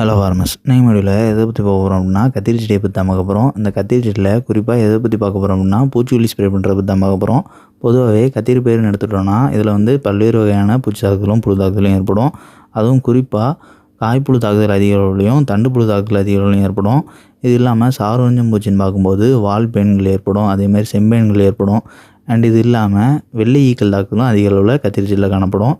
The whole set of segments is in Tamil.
ஹலோ ஃபார்மஸ் நீங்கள் வீடியோவில் எதை பற்றி பார்க்க போகிறோம் அப்படின்னா கத்திரி செடியை பற்றி தான் பார்க்க போகிறோம் இந்த கத்திரி செடியில் குறிப்பாக எதை பற்றி பார்க்க போகிறோம் அப்படின்னா பூச்சிக்கொல்லி ஸ்ப்ரே பண்ணுறத பற்றி தான் பார்க்க போகிறோம் பொதுவாகவே கத்திரி பயிர்னு எடுத்துட்டோம்னா இதில் வந்து பல்வேறு வகையான பூச்சி தாக்குதலும் புழு தாக்குதலும் ஏற்படும். அதுவும் குறிப்பாக காய்ப்புழு தாக்குதல் அதிக அளவுலையும் தண்டுப்புழு தாக்குதல் அதிக அளவுலையும் ஏற்படும். இது இல்லாமல் சாரோஞ்சம் பூச்சின்னு பார்க்கும்போது வால் பெயின்கள் ஏற்படும். அதேமாதிரி செம்பெயின்கள் ஏற்படும். அண்ட் இது இல்லாமல் வெள்ளை ஈக்கள் தாக்குதலும் அதிக அளவில் கத்திரி காணப்படும்.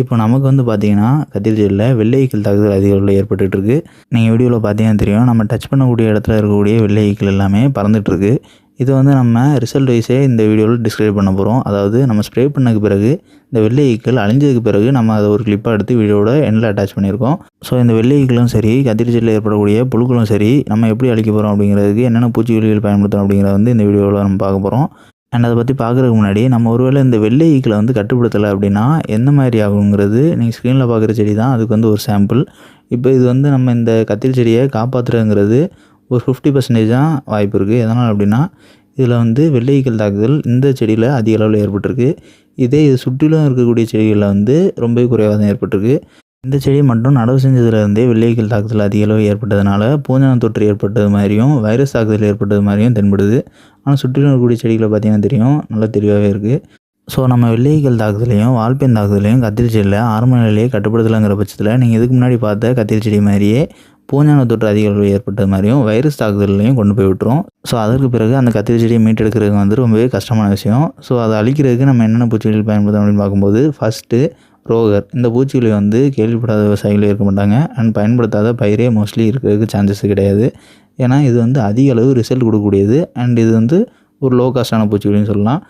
இப்போ நமக்கு வந்து பார்த்தீங்கன்னா கத்திரி வெள்ளை ஈக்கள் தாக்குதல் அதிக அளவில் ஏற்பட்டுருக்கு நீங்கள் வீடியோவில் பார்த்தீங்கன்னா தெரியும் நம்ம டச் பண்ணக்கூடிய இடத்துல இருக்கக்கூடிய வெள்ளை ஈக்கள் எல்லாமே பறந்துட்டுருக்கு இது வந்து நம்ம ரிசல்ட் வைஸே இந்த வீடியோவில் டிஸ்கிரைப் பண்ண போகிறோம் அதாவது நம்ம ஸ்ப்ரே பண்ணதுக்கு பிறகு இந்த வெள்ளை ஈக்கள் அழிஞ்சதுக்கு பிறகு நம்ம அதை ஒரு கிளிப்பாக எடுத்து வீடியோட எண்டில் அட்டாச் பண்ணியிருக்கோம். ஸோ இந்த வெள்ளை ஈக்களும் சரி கத்திரி ஏற்படக்கூடிய புழுக்களும் சரி நம்ம எப்படி அழிக்க போகிறோம் அப்படிங்கிறதுக்கு என்னென்ன பூச்சிக்கொல்லிகள் பயன்படுத்தணும் அப்படிங்கிறத வந்து இந்த வீடியோவில் நம்ம பார்க்க போகிறோம் அண்ட் அதை பற்றி பார்க்குறதுக்கு முன்னாடி நம்ம ஒருவேளை இந்த வெள்ளை ஈக்கில் வந்து கட்டுப்படுத்தலை அப்படின்னா எந்த மாதிரி ஆகுங்கிறது நீங்கள் ஸ்க்ரீனில் பார்க்குற செடி தான். அதுக்கு வந்து ஒரு சாம்பிள் இப்போ இது வந்து நம்ம இந்த கத்திரி செடியை காப்பாற்றுறதுங்கிறது ஒரு ஃபிஃப்டி பர்சன்டேஜ் தான் வாய்ப்பு இருக்குது எதனால் அப்படின்னா இதில் வந்து வெள்ளை ஈக்கள் தாக்குதல் இந்த செடியில் அதிக அளவில் ஏற்பட்டிருக்கு. இதே இது சுற்றிலும் இருக்கக்கூடிய செடிகளில் வந்து ரொம்பவே குறைவாக தான் ஏற்பட்டிருக்கு. இந்த செடி மட்டும் நடவு செஞ்சதுலேருந்தே வெள்ளைகள் தாக்குதல் அதிக அளவு ஏற்பட்டதுனால பூஞ்சன தொற்று ஏற்பட்டது மாதிரியும் வைரஸ் தாக்குதல் ஏற்பட்டது மாதிரியும் தென்படுது. ஆனால் சுற்றிலும் இருக்கக்கூடிய செடிகளை பார்த்தீங்கன்னா தெரியும். நல்லா தெளிவாகவே இருக்குது ஸோ நம்ம வெள்ளைகள் தாக்குதலையும் வால்பெண் தாக்குதலையும் கத்திரி செடியில் ஆரம்ப நிலையிலேயே கட்டுப்படுத்தலைங்கிற பட்சத்தில் நீங்கள் இதுக்கு முன்னாடி பார்த்த கத்திரி செடி மாதிரியே பூஞ்சான தொற்று அதிக அளவு ஏற்பட்டது மாதிரியும் வைரஸ் தாக்குதலையும் கொண்டு போய் விட்டுரும். ஸோ அதற்கு பிறகு அந்த கத்திரி செடியை மீட்டெடுக்கிறது வந்து ரொம்பவே கஷ்டமான விஷயம். ஸோ அதை அழிக்கிறதுக்கு நம்ம என்னென்ன பூச்செடிகள் பயன்படுத்தணும் அப்படின்னு பார்க்கும்போது ஃபஸ்ட்டு ரோகர் இந்த பூச்சிகளை வந்து கேள்விப்படாத விவசாயிகளே இருக்க மாட்டாங்க. அண்ட் பயன்படுத்தாத பயிரே மோஸ்ட்லி இருக்கிறதுக்கு சான்சஸ் கிடையாது. ஏன்னா இது வந்து அதிக அளவு ரிசல்ட் கொடுக்கக்கூடியது. அண்ட் இது வந்து ஒரு லோ காஸ்டான பூச்சிகளையும் சொல்லலாம்.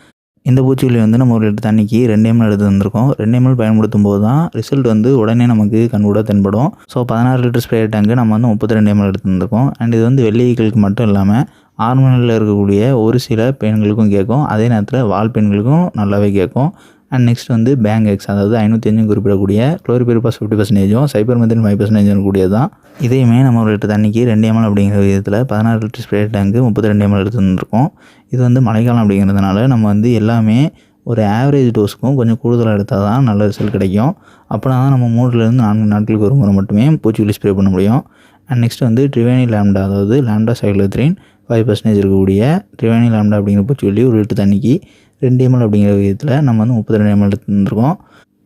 இந்த பூச்சிக்கொல்லி வந்து நம்ம ஒரு லிட்டர் தண்ணிக்கு ரெண்டு எம்எல் எடுத்து வந்திருக்கோம் ரெண்டு எம்எல் பயன்படுத்தும் போது தான் ரிசல்ட் வந்து உடனே நமக்கு கண்கூட தென்படும். ஸோ பதினாறு லிட்டர் ஸ்ப்ரே டேங்கு நம்ம வந்து முப்பத்தி ரெண்டு எம்எல் எடுத்து வந்திருக்கோம் அண்ட் இது வந்து வெள்ளைகளுக்கு மட்டும் இல்லாமல் ஆர்மனில் இருக்கக்கூடிய ஒரு சில பெண்களுக்கும் கேட்கும். அதே நேரத்தில் வால் பெண்களுக்கும் நல்லாவே கேட்கும். அண்ட் நெக்ஸ்ட் வந்து பேங்க் எக்ஸ் அதாவது ஐநூற்றி அஞ்சும் குறிப்பிடக்கூடிய குளோரிபெரிபாஸ் ஃபிஃப்டி பர்சன்டேஜும் சைபர் மெத்தின் ஃபைவ் பர்சன்டேஜும் கூடிய தான் இதையுமே நம்ம ஒரு லிட்டர் தண்ணிக்கு ரெண்டு எம்எல் அப்படிங்கிற விதத்தில் பதினாறு லிட்டர் ஸ்ப்ரே டேங்க்கு முப்பத்தி ரெண்டு எம்எல் எடுத்துருந்துருக்கோம். இது வந்து மழைக்காலம் அப்படிங்கிறதுனால நம்ம வந்து எல்லாமே ஒரு ஆவரேஜ் டோஸுக்கும் கொஞ்சம் கூடுதலாக எடுத்தால் தான் நல்ல ரிசல்ட் கிடைக்கும். அப்படின்னா தான் நம்ம மூணுலேருந்து நான்கு நாட்களுக்கு ஒரு முறை மட்டுமே பூச்சிக்கொல்லி ஸ்ப்ரே பண்ண முடியும். அண்ட் நெக்ஸ்ட் வந்து ட்ரிவேனி லேம்டா அதாவது லேம்டா சைக்ளோத்ரின் ஃபைவ் பர்சன்டேஜ் இருக்கக்கூடிய ட்ரிவேனி லேம்டா அப்படிங்கிற பூச்சிக்கொல்லி ஒரு லிட்டர் தண்ணிக்கு ரெண்டு எம்எல் அப்படிங்கிற விதத்தில் நம்ம வந்து முப்பத்தி ரெண்டு எம்எல் எடுத்துருக்கோம்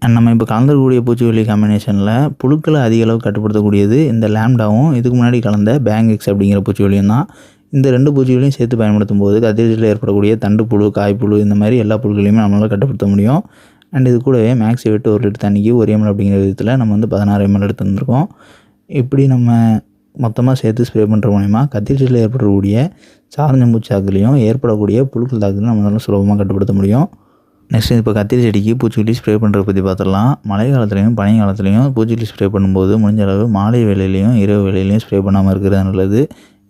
அண்ட் நம்ம இப்போ கலந்துருக்கக்கூடிய பூச்சிக்கொல்லி காம்பினேஷனில் புழுக்களை அதிக அளவு கட்டுப்படுத்தக்கூடியது இந்த லேம்டாவும் இதுக்கு முன்னாடி கலந்த பேங்கிக்ஸ் எக்ஸ் அப்படிங்கிற பூச்சிக்கொல்லியும் தான். இந்த ரெண்டு பூச்சிகளையும் சேர்த்து பயன்படுத்தும் போது கத்திரிச்சியில் ஏற்படக்கூடிய தண்டு புழு காய்ப்புழு இந்த மாதிரி எல்லா புழுக்களையுமே நம்மளால் கட்டுப்படுத்த முடியும். அண்ட் இது கூடவே மேக்ஸை விட்டு ஒரு லிட்டர் தண்ணிக்கு ஒரு எம்எல் அப்படிங்கிற விதத்தில் நம்ம வந்து பதினாறு எம்எல் எடுத்துருந்துருக்கோம் இப்படி நம்ம மொத்தமாக சேர்த்து ஸ்ப்ரே பண்ணுற மூலிமா கத்திரிச்சில் ஏற்படக்கூடிய சாரஞ்சம்பூச்சி தாக்குதலையும் ஏற்படக்கூடிய புழுக்கள் தாக்குதலையும் நம்மளால சுலபமாக கட்டுப்படுத்த முடியும். நெக்ஸ்ட் இப்போ கத்திரி செடிக்கு பூச்சிக்கொல்லி ஸ்ப்ரே பண்ணுறத பற்றி பார்த்துடலாம். மழை காலத்துலையும் பனி காலத்துலையும் பூச்சிக்கொல்லி ஸ்ப்ரே பண்ணும்போது முடிஞ்ச அளவு மாலை வேலையிலையும் இரவு வேலையிலையும் ஸ்ப்ரே பண்ணாமல் இருக்கிறது நல்லது.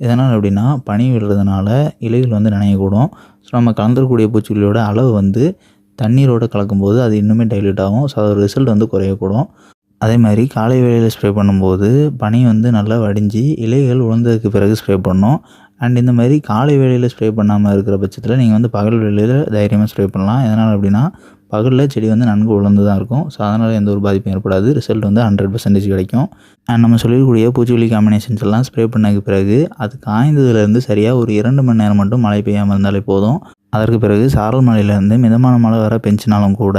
எதனால் அப்படின்னா பனி விடுறதுனால இலைகள் வந்து நனையக்கூடும். ஸோ நம்ம கலந்துருக்கக்கூடிய பூச்சிக்கொல்லியோட அளவு வந்து தண்ணீரோடு கலக்கும்போது அது இன்னுமே டைல்யூட் ஆகும். ஸோ அதோட ரிசல்ட் வந்து குறையக்கூடும். அதே மாதிரி காலை வேளையில் ஸ்ப்ரே பண்ணும்போது பனி வந்து நல்லா வடிஞ்சு இலைகள் உளுந்ததுக்கு பிறகு ஸ்ப்ரே பண்ணணும் அண்ட் இந்த மாதிரி காலை வேளையில் ஸ்ப்ரே பண்ணாமல் இருக்கிற பட்சத்தில் நீங்கள் வந்து பகல் வேளையில் தைரியமாக ஸ்ப்ரே பண்ணலாம். எதனால் அப்படின்னா பகலில் செடி வந்து நன்கு உழந்து தான் இருக்கும். ஸோ அதனால் எந்த ஒரு பாதிப்பும் ஏற்படாது. ரிசல்ட் வந்து ஹண்ட்ரட் பர்சன்டேஜ் கிடைக்கும். அண்ட் நம்ம சொல்லக்கூடிய பூச்சிக்கொல்லி காம்பினேஷன்ஸ் எல்லாம் ஸ்ப்ரே பண்ணதுக்கு பிறகு அது காய்ந்ததுலேருந்து சரியாக ஒரு இரண்டு மணி நேரம் மட்டும் மழை பெய்யாமல் இருந்தாலே போதும். அதற்கு பிறகு சாரல் மலையிலேருந்து மிதமான மழை வர பெஞ்சினாலும் கூட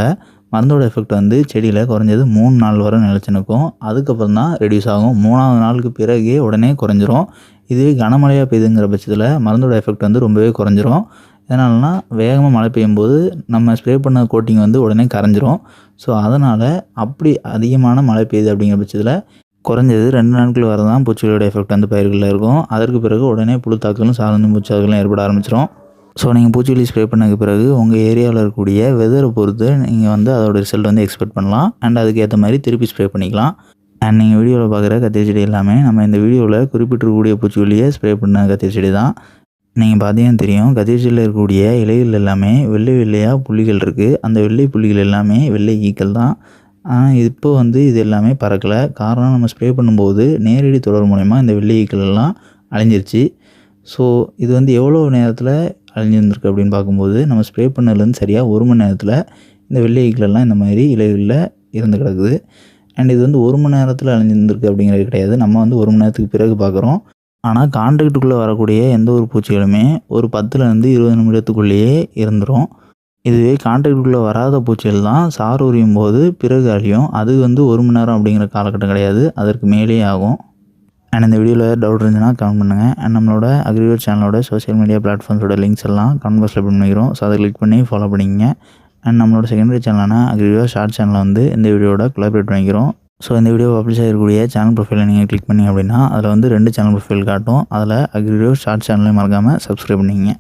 மருந்தோட எஃபெக்ட் வந்து செடியில் குறைஞ்சது மூணு நாள் வரை நிலச்சி நிற்கும் அதுக்கப்புறம் தான் ரெடியூஸ் ஆகும். மூணாவது நாளுக்கு பிறகே உடனே குறைஞ்சிரும். இதுவே கனமழையாக பெய்யுதுங்கிற பட்சத்தில் மருந்தோட எஃபெக்ட் வந்து ரொம்பவே குறைஞ்சிரும். எதனால்னா வேகமாக மழை பெய்யும் போது நம்ம ஸ்ப்ரே பண்ண கோட்டிங் வந்து உடனே கரைஞ்சிரும். ஸோ அதனால் அப்படி அதிகமான மழை பெய்யுது அப்படிங்கிற பட்சத்தில் குறைஞ்சது ரெண்டு நாட்கள் வரை தான் பூச்சிகளோட எஃபெக்ட் வந்து பயிர்களில் இருக்கும். அதற்கு பிறகு உடனே புழு தாக்கலும் சார்ந்த பூச்சாக்களும் ஏற்பட ஆரம்பிச்சிடும் ஸோ நீங்கள் பூச்சிக்கொல்லி ஸ்ப்ரே பண்ணதுக்கு பிறகு உங்கள் ஏரியாவில் இருக்கக்கூடிய வெதரை பொறுத்து நீங்கள் வந்து அதோட ரிசல்ட் வந்து எக்ஸ்பெக்ட் பண்ணலாம். அண்ட் அதுக்கு ஏற்ற மாதிரி திருப்பி ஸ்ப்ரே பண்ணிக்கலாம். அண்ட் நீங்கள் வீடியோவில் பார்க்குற கத்திரி செடி எல்லாமே நம்ம இந்த வீடியோவில் குறிப்பிட்டிருக்கக்கூடிய பூச்சிக்கொல்லியை ஸ்ப்ரே பண்ண கத்திரி செடி தான். நீங்கள் பார்த்தீங்கன்னா தெரியும் கத்திரி செடியில் இருக்கக்கூடிய இலைகள் எல்லாமே வெள்ளை வெள்ளையாக புள்ளிகள் இருக்குது அந்த வெள்ளை புள்ளிகள் எல்லாமே வெள்ளை ஈக்கள் தான். ஆனால் இப்போ வந்து இது எல்லாமே பறக்கலை. காரணம் நம்ம ஸ்ப்ரே பண்ணும்போது நேரடி தொடர் மூலயமா இந்த வெள்ளை ஈக்கள் எல்லாம் அழிஞ்சிருச்சு. ஸோ இது வந்து எவ்வளோ நேரத்தில் அழிஞ்சிருந்திருக்கு அப்படின்னு பார்க்கும்போது நம்ம ஸ்ப்ரே பண்ணதுலேருந்து சரியாக ஒரு மணி நேரத்தில் இந்த வெள்ளை ஈக்களெல்லாம் இந்த மாதிரி இலைகளில் இருந்து கிடக்குது. அண்ட் இது வந்து ஒரு மணி நேரத்தில் அழிஞ்சிருந்திருக்கு அப்படிங்கிறது கிடையாது. நம்ம வந்து ஒரு மணி நேரத்துக்கு பிறகு பார்க்குறோம். ஆனால் கான்டாக்டுக்குள்ளே வரக்கூடிய எந்த ஒரு பூச்சிகளுமே ஒரு பத்துலேருந்து இருபது நிமிடத்துக்குள்ளேயே இருந்துரும் இதுவே கான்டாக்டுக்குள்ளே வராத பூச்சிகள் தான் சாறு உரியும் போது பிறகு அழியும். அது வந்து ஒரு மணி நேரம் அப்படிங்கிற காலகட்டம் கிடையாது. அதற்கு மேலே ஆகும். அண்ட் இந்த வீடியோவில் டவுட் இருந்துச்சுன்னா கமெண்ட் பண்ணுங்கள் அண்ட் நம்மளோட அக்ரிவேட் சேனலோட சோஷியல் மீடியா பிளாட்ஃபார்ம்ஸோட லிங்க்ஸ் எல்லாம் கமெண்ட் பாக்ஸில் பண்ணிக்கிறோம். ஸோ அதை கிளிக் பண்ணி ஃபாலோ பண்ணிக்கங்க. அண்ட் நம்மளோட செகண்டரி சேனலான அக்ரிவா ஷார்ட் சேனலில் வந்து இந்த வீடியோட கொலாபரேட் பண்ணிக்கிறோம். ஸோ இந்த வீடியோ பப்ளிஷ் ஆகக்கூடிய சேனல் ப்ரொஃபைல நீங்கள் கிளிக் பண்ணி அப்படின்னா அதில் வந்து ரெண்டு சேனல் ப்ரொஃபைல் காட்டும். அதில் அக்ரிவோ ஷார்ட் சேனலையும் மறக்காமல் சப்ஸ்கிரைப் பண்ணிங்க